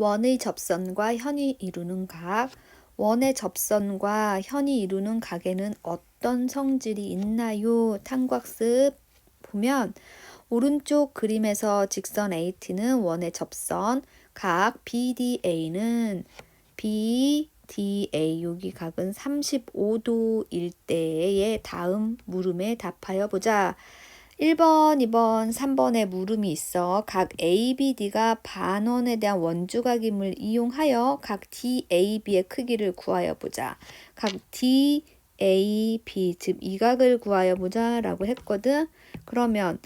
원의 접선과 현이 이루는 각. 원의 접선과 현이 이루는 각에는 어떤 성질이 있나요? 탕곽습 보면 오른쪽 그림에서 직선 AT는 원의 접선, 각 BDA는 BDA 여기 각은 35도일 때의 다음 물음에 답하여 보자. 1번, 2번, 3번에 물음이 있어 각 ABD가 반원에 대한 원주각임을 이용하여 각 DAB의 크기를 구하여 보자. 각 DAB, 즉 이 각을 구하여 보자 라고 했거든. 그러면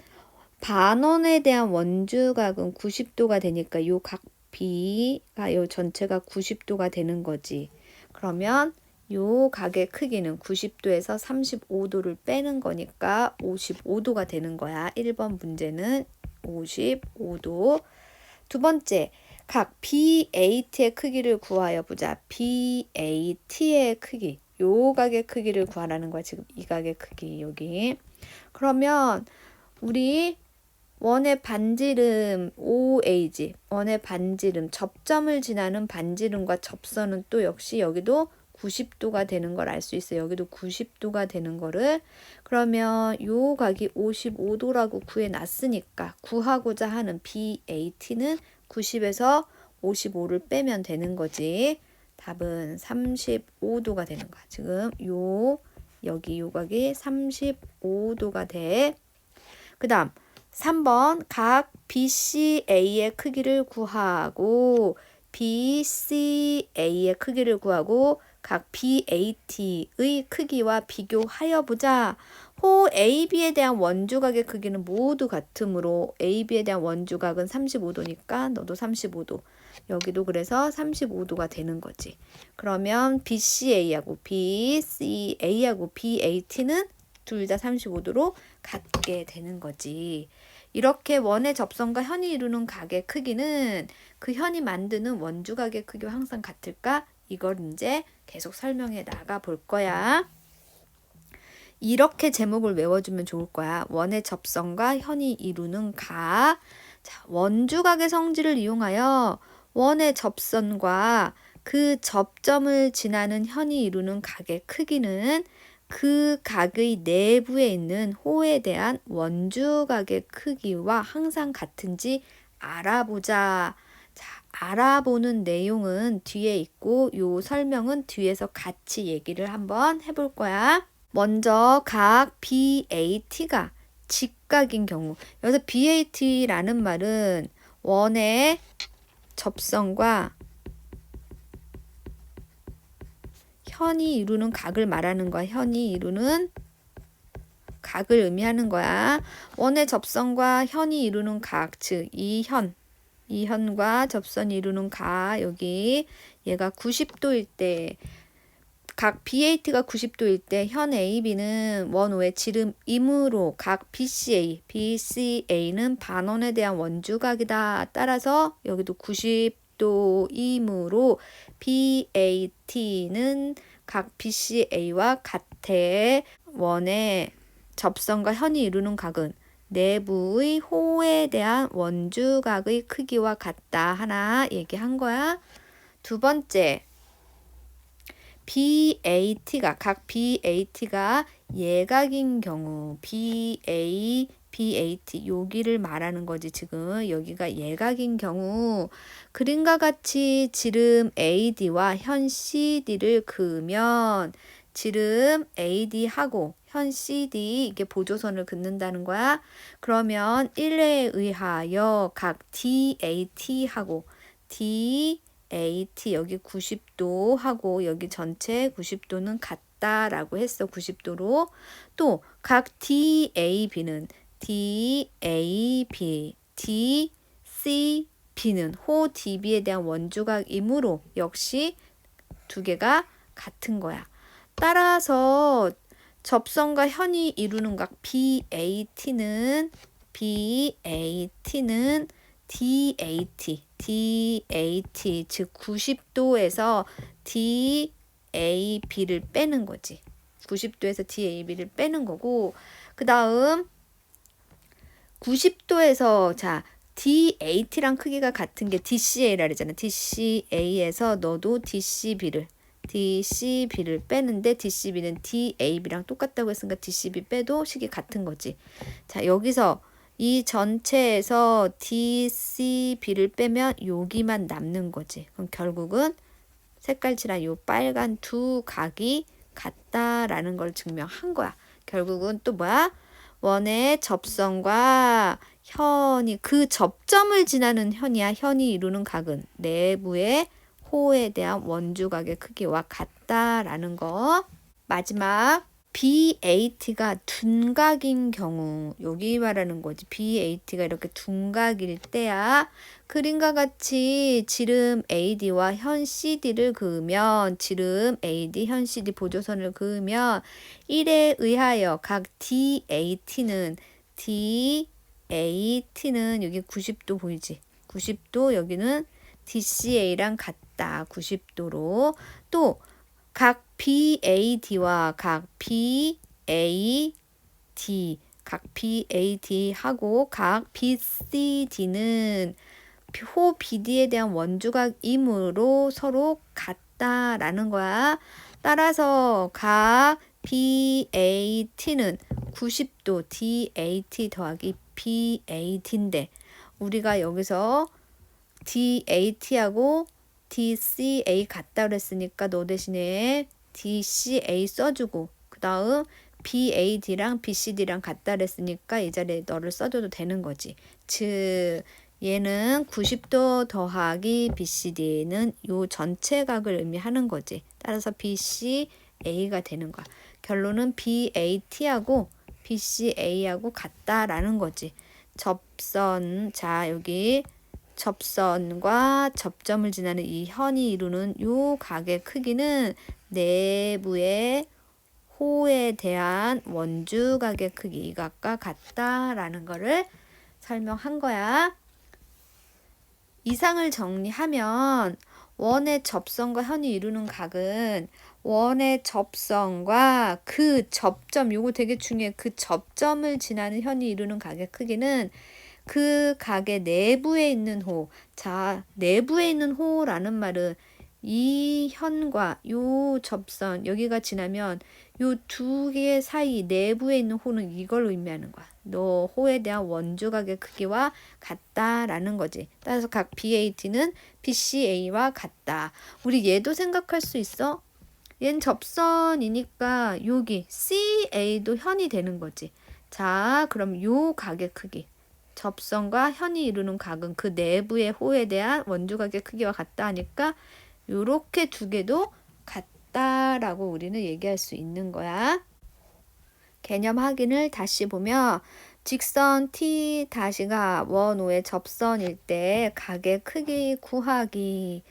반원에 대한 원주각은 90도가 되니까 요 각 B가 요 전체가 90도가 되는 거지. 그러면 요 각의 크기는 90도에서 35도를 빼는 거니까 55도가 되는 거야. 1번 문제는 55도. 두 번째, 각 BAT의 크기를 구하여 보자. BAT의 크기. 요 각의 크기를 구하라는 거야. 지금 이 각의 크기 여기. 그러면 우리 원의 반지름 OA지. 원의 반지름 접점을 지나는 반지름과 접선은 또 역시 여기도 90도가 되는 걸 알 수 있어요. 여기도 90도가 되는 거를 그러면 요 각이 55도라고 구해 놨으니까 구하고자 하는 BAT는 90에서 55를 빼면 되는 거지. 답은 35도가 되는 거야. 지금 요 여기 요 각이 35도가 돼. 그다음 3번 각 BCA의 크기를 구하고 BCA의 크기를 구하고 각 BAT의 크기와 비교하여 보자. 호 AB에 대한 원주각의 크기는 모두 같으므로 AB에 대한 원주각은 35도니까 너도 35도. 여기도 그래서 35도가 되는 거지. 그러면 BCA하고 BCA하고 BAT는 둘 다 35도로 같게 되는 거지. 이렇게 원의 접선과 현이 이루는 각의 크기는 그 현이 만드는 원주각의 크기와 항상 같을까? 이걸 이제 계속 설명해 나가 볼 거야. 이렇게 제목을 외워주면 좋을 거야. 원의 접선과 현이 이루는 각. 자, 원주각의 성질을 이용하여 원의 접선과 그 접점을 지나는 현이 이루는 각의 크기는 그 각의 내부에 있는 호에 대한 원주각의 크기와 항상 같은지 알아보자. 자, 알아보는 내용은 뒤에 있고 요 설명은 뒤에서 같이 얘기를 한번 해볼 거야. 먼저 각 BAT가 직각인 경우 여기서 BAT라는 말은 원의 접선과 현이 이루는 각을 말하는 거야. 현이 이루는 각을 의미하는 거야. 원의 접선과 현이 이루는 각, 즉 이 현, 이 현과 접선이 이루는 각 여기 얘가 90도일 때 각 BAT가 90도일 때 현 AB는 원호의 지름이므로 각 BCA, BCA는 반원에 대한 원주각이다. 따라서 여기도 90도이므로 BAT는 각 BCA와 같애 원의 접선과 현이 이루는 각은 내부의 호에 대한 원주각의 크기와 같다. 하나 얘기한 거야. 두 번째, BAT가 각 BAT가 예각인 경우 BA BAT 여기를 말하는 거지 지금 여기가 예각인 경우 그림과 같이 지름 AD와 현 CD를 그으면 지름 AD하고 현 CD 이게 보조선을 긋는다는 거야. 그러면 1에 의하여 각 DAT하고 DAT 여기 90도 하고 여기 전체 90도는 같다라고 했어. 90도로 또 각 DAB는 DAB, DCB는 호 DB에 대한 원주각이므로 역시 두 개가 같은 거야. 따라서 접선과 현이 이루는 각 BAT는 BAT는 DAT, DAT 즉 90도에서 DAB를 빼는 거지. 90도에서 DAB를 빼는 거고 그 다음 90도에서 자 DAT랑 크기가 같은 게 DCA라 그러잖아. DCA에서 너도 DCB를 DCB를 빼는데 DCB는 DAB랑 똑같다고 했으니까 DCB 빼도 식이 같은 거지. 자, 여기서 이 전체에서 DCB를 빼면 여기만 남는 거지. 그럼 결국은 색깔칠한 요 빨간 두 각이 같다라는 걸 증명한 거야. 결국은 또 뭐야? 원의 접선과 현이 그 접점을 지나는 현이야. 현이 이루는 각은 내부의 호에 대한 원주각의 크기와 같다라는 거. 마지막 BAT가 둔각인 경우 여기 말하는 거지. BAT가 이렇게 둔각일 때야 그림과 같이 지름 AD와 현 CD를 그으면 지름 AD 현 CD 보조선을 그으면 1에 의하여 각 DAT는 DAT는 여기 90도 보이지? 90도 여기는 DCA랑 같 다. 90도로 또각 BAD와 각 BAD 각 BAD하고 각 BCD는 호 BD에 대한 원주각이므로 서로 같다라는 거야. 따라서 각 BAT는 90도 DAT 더하기 BAT인데 우리가 여기서 DAT하고 DCA 같다 그랬으니까 너 대신에 DCA 써주고 그 다음 BAD랑 BCD랑 같다 그랬으니까 이 자리에 너를 써줘도 되는 거지. 즉 얘는 90도 더하기 BCD는 요 전체 각을 의미하는 거지. 따라서 BCA가 되는 거야. 결론은 BAT하고 BCA하고 같다라는 거지. 접선 자 여기 접선과 접점을 지나는 이 현이 이루는 요 각의 크기는 내부의 호에 대한 원주각의 크기 이 각과 같다라는 거를 설명한 거야. 이상을 정리하면 원의 접선과 현이 이루는 각은 원의 접선과 그 접점 요거 되게 중요해. 그 접점을 지나는 현이 이루는 각의 크기는 그 각의 내부에 있는 호. 자, 내부에 있는 호라는 말은 이 현과 요 접선 여기가 지나면 요 두 개의 사이 내부에 있는 호는 이걸 의미하는 거야. 너 호에 대한 원주 각의 크기와 같다라는 거지. 따라서 각 BAT는 BCA와 같다. 우리 얘도 생각할 수 있어? 얜 접선이니까 여기 CA도 현이 되는 거지. 자, 그럼 요 각의 크기. 접선과 현이 이루는 각은 그 내부의 호에 대한 원주각의 크기와 같다 하니까 요렇게 두 개도 같다라고 우리는 얘기할 수 있는 거야. 개념 확인을 다시 보면 직선 T 다시가 원오의 접선일 때 각의 크기 구하기.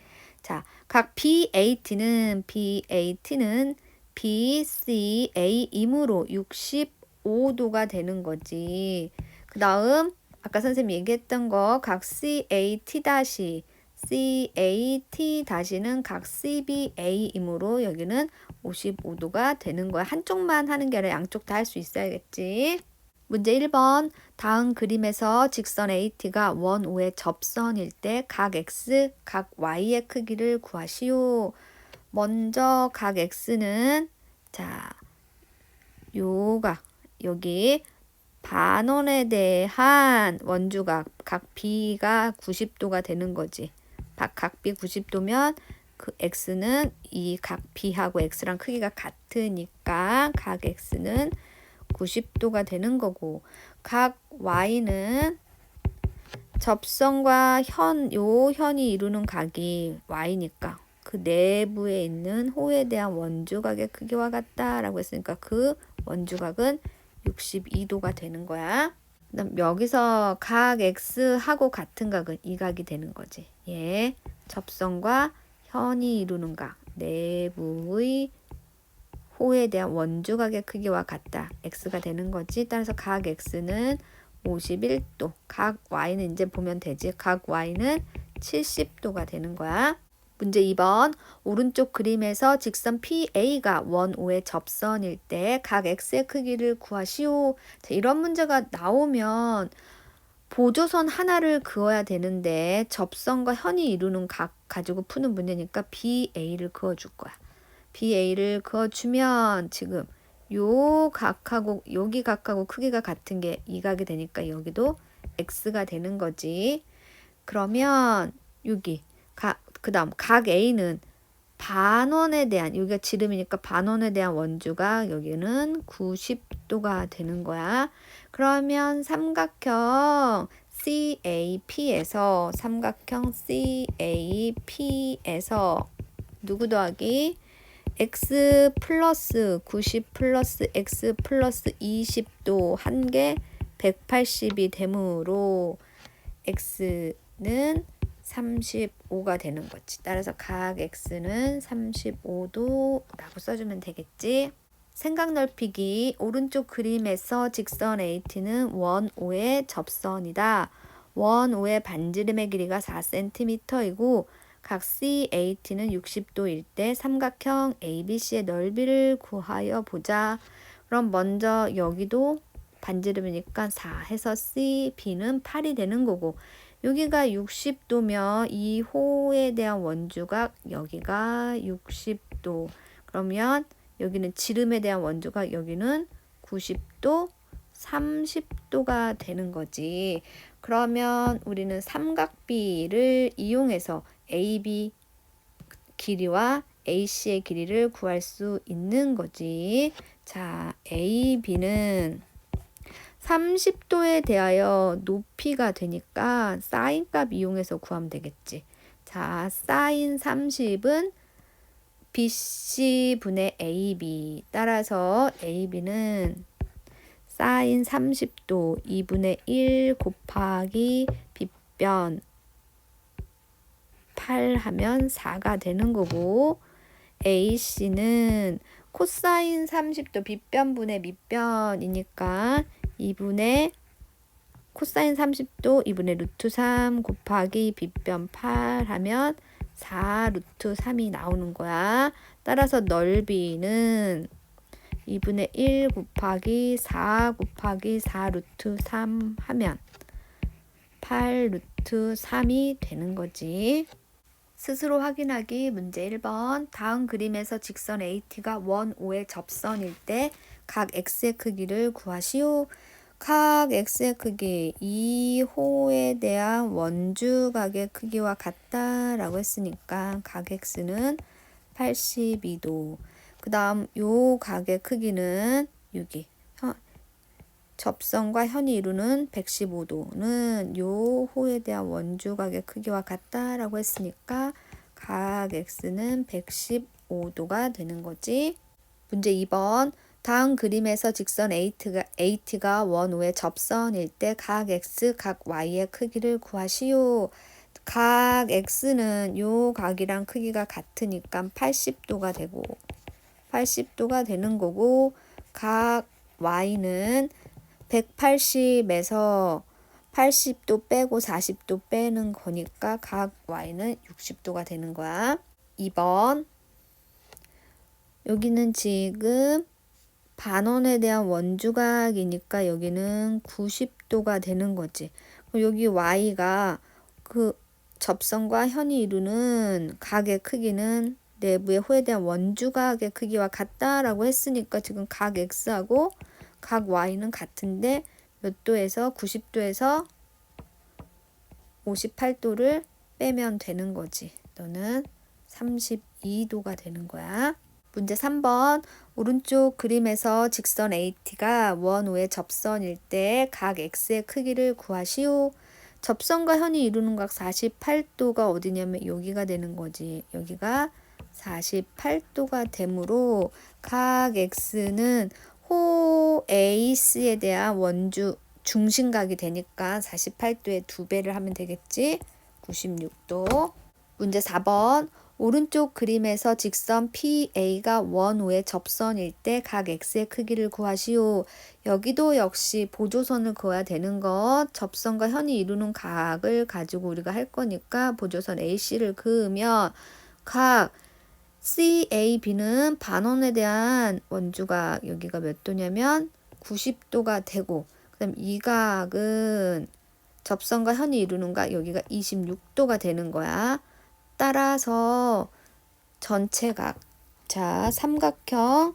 자, 각 BAT는 BAT는 BCA이므로 65도가 되는 거지. 그 다음 아까 선생님이 얘기했던 거 각 CAT 다시 CAT 다시는 각 CBA이므로 여기는 55도가 되는 거야. 한쪽만 하는 게 아니라 양쪽 다 할 수 있어야겠지. 문제 1번 다음 그림에서 직선 AT가 원 5의 접선일 때 각 X, 각 Y의 크기를 구하시오. 먼저 각 X는 자 요가 여기 반원에 대한 원주각 각 B가 90도가 되는 거지. 각 B 90도면 그 x는 이각 b하고 x랑 크기가 같으니까 각 x는 90도가 되는 거고 각 y는 접선과 현, 요 현이 이루는 각이 y니까 그 내부에 있는 호에 대한 원주각의 크기와 같다라고 했으니까 그 원주각은 62도가 되는 거야. 그다음 여기서 각 x하고 같은 각은 이 각이 되는 거지. 예. 접선과 현이 이루는 각 내부의 호에 대한 원주각의 크기와 같다. x가 되는 거지. 따라서 각 x는 51도, 각 y는 이제 보면 되지. 각 y는 70도가 되는 거야. 문제 2번 오른쪽 그림에서 직선 PA가 원 5의 접선일 때 각 x의 크기를 구하시오. 자, 이런 문제가 나오면 보조선 하나를 그어야 되는데 접선과 현이 이루는 각 가지고 푸는 문제니까 BA를 그어줄 거야. BA를 그어주면 지금 요 각하고 여기 각하고 크기가 같은 게 이 각이 되니까 여기도 X가 되는 거지. 그러면 여기 그 다음 각 A는 반원에 대한 여기가 지름이니까 반원에 대한 원주가 여기는 90도가 되는 거야. 그러면 삼각형 CAP에서 삼각형 CAP에서 누구 더하기 x 플러스 90 플러스 x 플러스 20도 한 개 180이 되므로 x는 35가 되는 거지. 따라서 각 x는 35도라고 써주면 되겠지. 생각 넓히기 오른쪽 그림에서 직선 AT는 원 5의 접선이다. 원 5의 반지름의 길이가 4cm이고 각 CAT는 60도일 때 삼각형 ABC의 넓이를 구하여 보자. 그럼 먼저 여기도 반지름이니까 4 해서 CB는 8이 되는 거고 여기가 60도면 이 호에 대한 원주각 여기가 60도. 그러면 여기는 지름에 대한 원주각 여기는 90도, 30도가 되는 거지. 그러면 우리는 삼각비를 이용해서 AB 길이와 AC의 길이를 구할 수 있는 거지. 자, AB는 30도에 대하여 높이가 되니까 사인 값 이용해서 구하면 되겠지. 자, 사인 30은 BC분의 AB 따라서 AB는 사인 30도 2분의 1 곱하기 빗변 8 하면 4가 되는 거고 AC는 코사인 30도 빗변분의 밑변이니까 2분의 코사인 30도 2분의 루트 3 곱하기 빗변 8 하면 4 루트 3이 나오는 거야. 따라서 넓이는 2분의 1 곱하기 4 곱하기 4 루트 3 하면 8 루트 3이 되는 거지. 스스로 확인하기 문제 1번 다음 그림에서 직선 AT가 원 5의 접선일 때 각 x의 크기를 구하시오. 각 x의 크기 2호에 대한 원주각의 크기와 같다라고 했으니까 각 x는 82도. 그 다음 요 각의 크기는 여기 접선과 현이 이루는 115도는 요 호에 대한 원주각의 크기와 같다라고 했으니까 각 x는 115도가 되는 거지. 문제 2번 다음 그림에서 직선 AT가, AT가 원우의 접선일 때 각 x, 각 y의 크기를 구하시오. 각 x는 요 각이랑 크기가 같으니까 80도가 되고 80도가 되는 거고 각 y는 180에서 80도 빼고 40도 빼는 거니까 각 y는 60도가 되는 거야. 2번 여기는 지금 반원에 대한 원주각이니까 여기는 90도가 되는 거지. 여기 y가 그 접선과 현이 이루는 각의 크기는 내부의 호에 대한 원주각의 크기와 같다라고 했으니까 지금 각 x하고 각 y는 같은데 몇 도에서 90도에서 58도를 빼면 되는 거지. 너는 32도가 되는 거야. 문제 3번 오른쪽 그림에서 직선 AT가 원우의 접선일 때 각 x의 크기를 구하시오. 접선과 현이 이루는 각 48도가 어디냐면 여기가 되는 거지. 여기가 48도가 되므로 각 x는 호 AC에 대한 원주 중심각이 되니까 48도에 두 배를 하면 되겠지. 96도. 문제 4번. 오른쪽 그림에서 직선 PA가 원우의 접선일 때 각 x의 크기를 구하시오. 여기도 역시 보조선을 그어야 되는 것. 접선과 현이 이루는 각을 가지고 우리가 할 거니까 보조선 AC를 그으면 각 CAB는 반원에 대한 원주가 여기가 몇 도냐면 90도가 되고 그다음 이 각은 접선과 현이 이루는 각 여기가 26도가 되는 거야. 따라서 전체 각. 자, 삼각형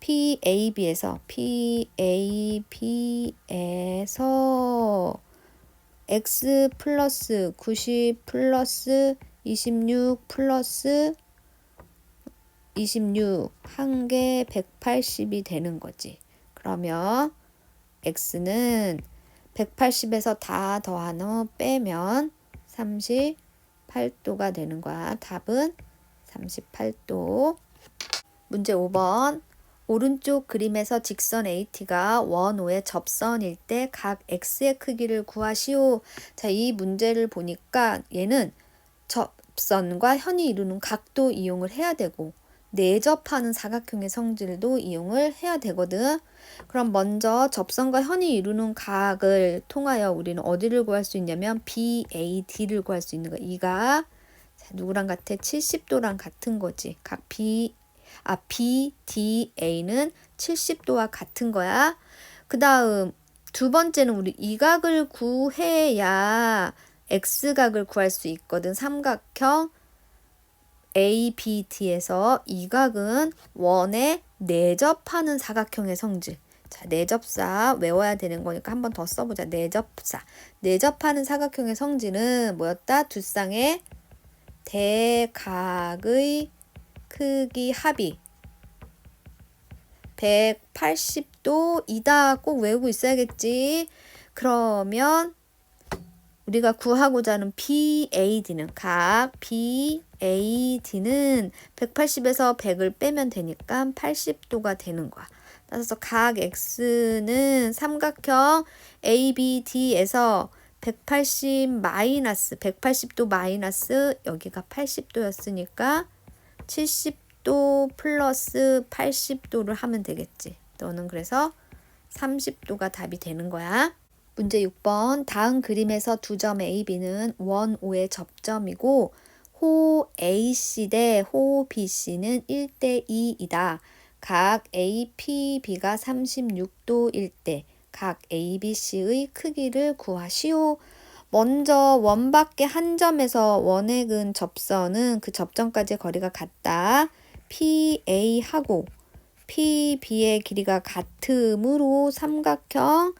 PAB에서 PAB에서 x 플러스 90 플러스 26 플러스 26 한 개 180이 되는 거지. 그러면 x는 180에서 다 더하노 빼면 38도가 되는 거야. 답은 38도. 문제 5번. 오른쪽 그림에서 직선 AT가 원오의 접선일 때 각 x의 크기를 구하시오. 자, 이 문제를 보니까 얘는 접선과 현이 이루는 각도 이용을 해야 되고 내접하는 사각형의 성질도 이용을 해야 되거든. 그럼 먼저 접선과 현이 이루는 각을 통하여 우리는 어디를 구할 수 있냐면 BAD를 구할 수 있는 거. 이가 자, 누구랑 같아? 70도랑 같은 거지. 각 B 아 BDA는 70도와 같은 거야. 그다음 두 번째는 우리 이 각을 구해야 x각을 구할 수 있거든. 삼각형 ABD에서 이 각은 원에 내접하는 사각형의 성질. 자, 내접사 외워야 되는 거니까 한 번 더 써보자. 내접사. 내접하는 사각형의 성질은 뭐였다? 두 쌍의 대각의 크기 합이 180도 이다 꼭 외우고 있어야겠지. 그러면 우리가 구하고자 하는 BAD는 각 BAD는 180에서 100을 빼면 되니까 80도가 되는 거야. 따라서 각 X는 삼각형 ABD에서 180 마이너스 180도 마이너스 여기가 80도였으니까 70도 플러스 80도를 하면 되겠지. 너는 그래서 30도가 답이 되는 거야. 문제 6번 다음 그림에서 두 점 AB는 원 O의 접점이고 호 AC 대호 BC는 1대 2이다. 각 APB가 36도일 때 각 ABC의 크기를 구하시오. 먼저 원 밖에 한 점에서 원의 근 접선은 그 접점까지의 거리가 같다. PA하고 PB의 길이가 같으므로 삼각형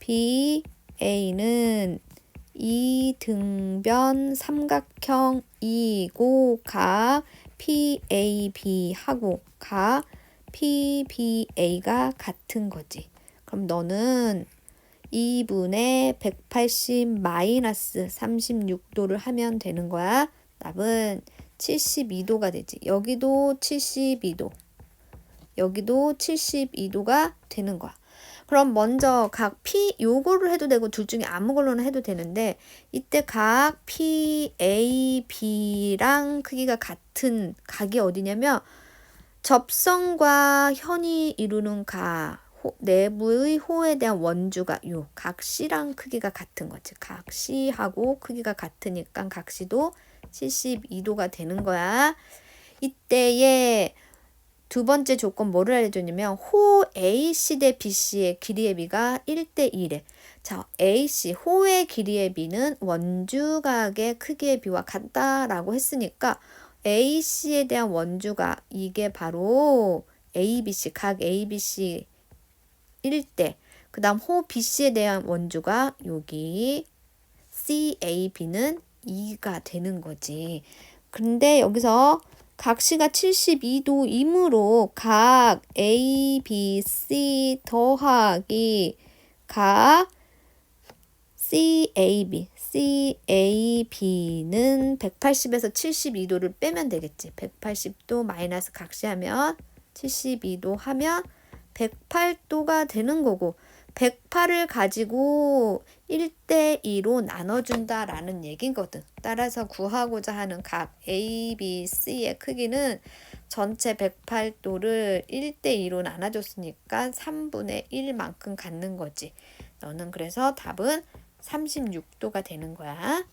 PBA는 이등변 삼각형 이고 가 PAB하고 가 PBA가 같은 거지. 그럼 너는 2분의 180 마이너스 36도를 하면 되는 거야. 답은 72도가 되지. 여기도 72도. 여기도 72도가 되는 거야. 그럼 먼저 각 P 요거를 해도 되고 둘 중에 아무 걸로나 해도 되는데 이때 각 PAB랑 크기가 같은 각이 어디냐면 접선과 현이 이루는 각 호, 내부의 호에 대한 원주가 요 각시랑 크기가 같은 거지. 각시하고 크기가 같으니까 각시도 72도가 되는 거야. 이때에 두 번째 조건 뭐를 알려줬냐면 호 AC 대 BC의 길이의 비가 1대 1에 자 AC 호의 길이의 비는 원주각의 크기의 비와 같다라고 했으니까 AC에 대한 원주가 이게 바로 ABC 각 ABC 1대 그 다음 호 BC에 대한 원주가 여기 CAB는 2가 되는 거지. 근데 여기서 각시가 72도이므로 각 A, B, C 더하기 각 CAB, CAB는 180에서 72도를 빼면 되겠지. 180도 마이너스 각시하면 72도 하면 108도가 되는 거고 108을 가지고 1대2로 나눠준다라는 얘기거든. 따라서 구하고자 하는 각 A, B, C의 크기는 전체 108도를 1대2로 나눠줬으니까 3분의 1만큼 갖는 거지. 너는 그래서 답은 36도가 되는 거야.